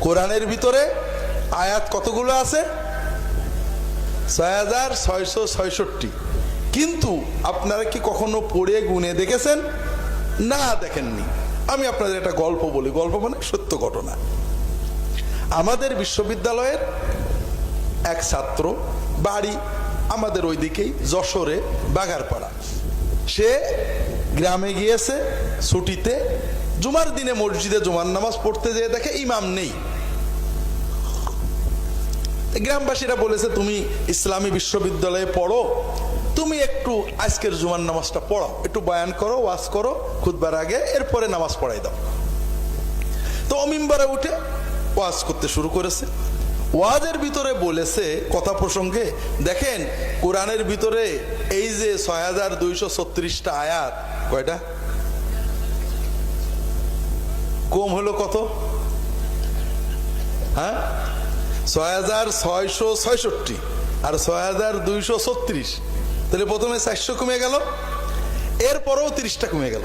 কোরআনের ভিতরে আয়াত কতগুলো আছে? হাজার ছয়শো ছয়ষট্টি। কিন্তু আপনারা কি কখনো পড়ে, গুনে দেখেছেন? না, দেখেননি। আমি আপনাদের একটা গল্প বলি। গল্প মানে সত্য ঘটনা। আমাদের বিশ্ববিদ্যালয়ের এক ছাত্র বাড়ি আমাদের ওইদিকেই, যশোরে বাগারপাড়া। সে গ্রামে গিয়েছে, ছুটিতে জুমার দিনে মসজিদে জুমার নামাজ পড়তে যেয়ে দেখে ইমাম নেই। গ্রামবাসীরা বলেছে, তুমি ইসলামী বিশ্ববিদ্যালয়ে পড়ো, তুমি একটু আজকের জুমার নামাজটা পড়াও, একটু বয়ান করো, ওয়াজ করো খুদবার আগে, এরপরে নামাজ পড়াই দাও। তো অমিম্বারে উঠে ওয়াজ করতে শুরু করেছে। ওয়াজের ভিতরে বলেছে কথা প্রসঙ্গে, দেখেন, কোরআনের ভিতরে এই যে ছয় হাজার দুইশো ছত্রিশটা আয়াত, কয়টা? কম হলো কত? হ্যাঁ? ছয় হাজার ছয়শো ছয়ষট্টি আর ছয় হাজার দুইশো ছত্রিশ। তাহলে প্রথমে চারশো কমে গেল, এরপরেও তিরিশটা কমে গেল।